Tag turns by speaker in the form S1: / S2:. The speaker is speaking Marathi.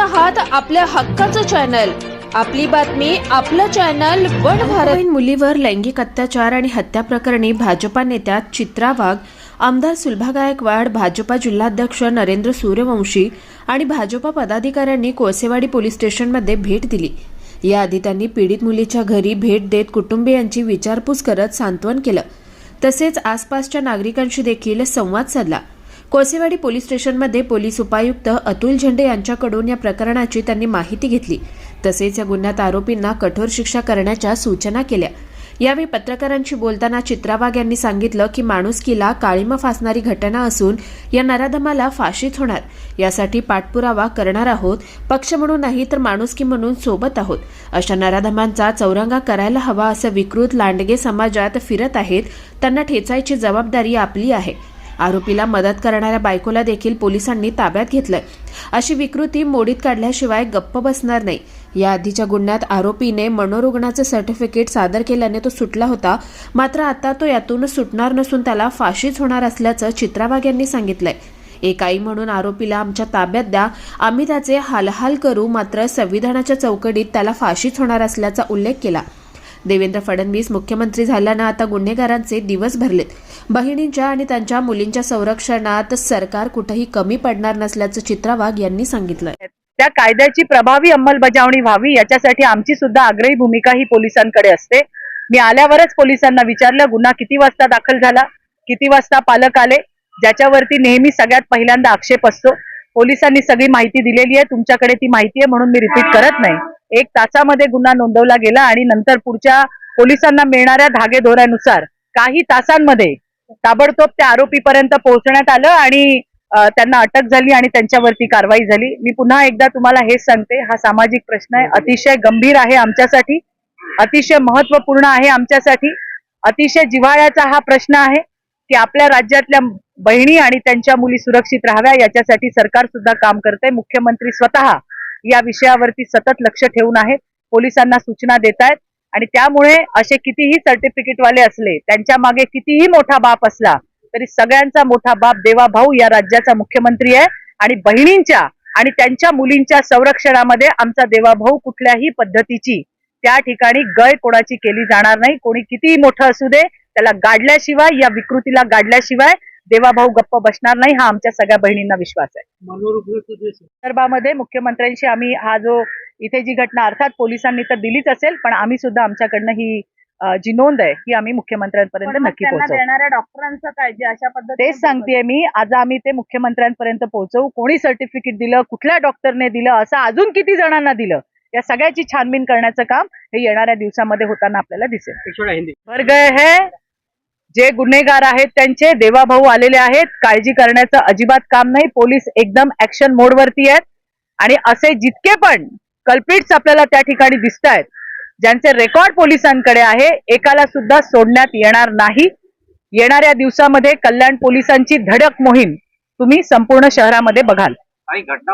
S1: आहात आपल्या हक्काचं चॅनल. आपली बातमी आपलं चॅनल वन भारत. मुलीवर लैंगिक अत्याचार आणि हत्या प्रकरणी भाजपा नेत्या चित्रा वाघ आमदार सुलभा गायकवाड भाजपा जिल्हाध्यक्ष नरेंद्र सूर्यवंशी आणि भाजपा पदाधिकाऱ्यांनी कोळसेवाडी पोलीस स्टेशनमध्ये भेट दिली. याआधी त्यांनी पीडित मुलीच्या घरी भेट देत कुटुंबियांची विचारपूस करत सांत्वन केलं. तसेच आसपासच्या नागरिकांशी देखील संवाद साधला. कोळसेवाडी पोलीस स्टेशनमध्ये पोलीस उपायुक्त अतुल झेंडे यांच्याकडून या प्रकरणाची त्यांनी माहिती घेतली. तसेच या गुन्ह्यात आरोपींना कठोर शिक्षा करण्याच्या सूचना केल्या. यावेळी पत्रकारांशी बोलताना चित्रावाग यांनी सांगितलं की माणुसकीला काळीमा फासणारी घटना असून या नराधमाला फाशीच होणार. यासाठी पाठपुरावा करणार आहोत. पक्ष म्हणून नाही तर माणुसकी म्हणून सोबत आहोत. अशा नराधमांचा चौरंगा करायला हवा असं विकृत लांडगे समाजात फिरत आहेत. त्यांना ठेचायची जबाबदारी आपली आहे. आरोपीला मदत करणाऱ्या बायकोला देखील पोलिसांनी ताब्यात घेतलंय. अशी विकृती मोडीत काढल्याशिवाय गप्प बसणार नाही. या आधीच्या गुन्ह्यात आरोपीने मनोरुग्णाचं सर्टिफिकेट सादर केल्याने तो सुटला होता. मात्र आता तो यातून सुटणार नसून त्याला फाशीच होणार असल्याचं चित्राबाग यांनी सांगितलंय. एक आई म्हणून आरोपीला आमच्या ताब्यात द्या. आम्ही त्याचे हालहाल करू. मात्र संविधानाच्या चौकटीत त्याला फाशीच होणार असल्याचा उल्लेख केला. देवेंद्र फडणवीस मुख्यमंत्री झाल्यानं आता गुन्हेगारांचे दिवस भरलेत. बहिणींच्या आणि त्यांच्या मुलींच्या संरक्षणात सरकार कुठेही कमी पडणार नसल्याचं चित्रावाग यांनी सांगितलं
S2: त्या कायद्याची प्रभावी अंमलबजावणी व्हावी याच्यासाठी आमची सुद्धा आग्रही भूमिका ही पोलिसांकडे असते. मी आल्यावरच पोलिसांना विचारलं गुन्हा किती वाजता दाखल झाला? किती वाजता पालक आले? ज्याच्यावरती नेहमी सगळ्यात पहिल्यांदा आक्षेप असतो. पोलिसांनी सगळी माहिती दिलेली आहे तुमच्याकडे ती माहिती आहे म्हणून मी रिपीट करत नाही. एक तासामध्ये गुन्हा नोंदवला गेला आणि नंतर पुढच्या पोलिसांना मिळणाऱ्या धागेदोऱ्यानुसार काही तासांमध्ये ताबडतोब त्या आरोपीपर्यंत पोहोचण्यात आलं आणि त्यांना अटक झाली आणि त्यांच्यावरती कारवाई झाली. मी पुन्हा एकदा तुम्हाला हे सांगते हा सामाजिक प्रश्न आहे. अतिशय गंभीर आहे आमच्यासाठी. अतिशय महत्त्वपूर्ण आहे आमच्यासाठी. अतिशय जिव्हाळ्याचा हा प्रश्न आहे की आपल्या राज्यातल्या बहिणी आणि त्यांच्या मुली सुरक्षित राहाव्या याच्यासाठी सरकार सुद्धा काम करते. मुख्यमंत्री स्वतः या विषयावरती सतत लक्ष ठेवून आहेत पोलिसांना सूचना देत आहेत आणि त्यामुळे असे कितीही सर्टिफिकेटवाले असले त्यांच्या मागे कितीही मोठा बाप असला तरी सगळ्यांचा मोठा बाप देवा भाऊ या राज्याचा मुख्यमंत्री आहे. आणि बहिणींच्या आणि त्यांच्या मुलींच्या संरक्षणामध्ये आमचा देवाभाऊ कुठल्याही पद्धतीची त्या ठिकाणी गय कोणाची केली जाणार नाही. कोणी कितीही मोठं असू दे त्याला गाडल्याशिवाय या विकृतीला गाडल्याशिवाय देवाभाऊ गप्प बसणार नाही हा आमच्या सगळ्या बहिणींना विश्वास आहे. संदर्भामध्ये मुख्यमंत्र्यांशी आम्ही हा जो इथे जी घटना अर्थात पोलिसांनी तर दिलीच असेल पण आम्ही सुद्धा आमच्याकडनं ही जी नोंद आहे ही आम्ही मुख्यमंत्र्यांपर्यंत नक्की पोहोचवू.
S3: डॉक्टरांचं काय? जे अशा पद्धतीने
S2: तेच सांगतेय मी आज आम्ही ते मुख्यमंत्र्यांपर्यंत पोहोचवू. कोणी सर्टिफिकेट दिलं कुठल्या डॉक्टरने दिलं असं अजून किती जणांना दिलं या सगळ्याची छानबीन करण्याचं काम हे येणाऱ्या दिवसामध्ये होताना आपल्याला दिसेल. भर गए है जे गुन्हेगार आहेत त्यांचे देवाभाऊ आलेले आहेत काळजी करण्याचं अजिबात काम नाही पोलीस एकदम ऍक्शन मोडवरती आहेत. आणि असे जितके पण कल्पिट्स आपल्याला त्या ठिकाणी दिसत आहेत ज्यांचे रेकॉर्ड पोलिसांकडे आहे एकाला सुद्धा सोडण्यात येणार नाही. येणाऱ्या दिवसामध्ये कल्याण पोलिसांची धडक मोहीम तुम्ही संपूर्ण शहरामध्ये बघाल.
S4: काही घटना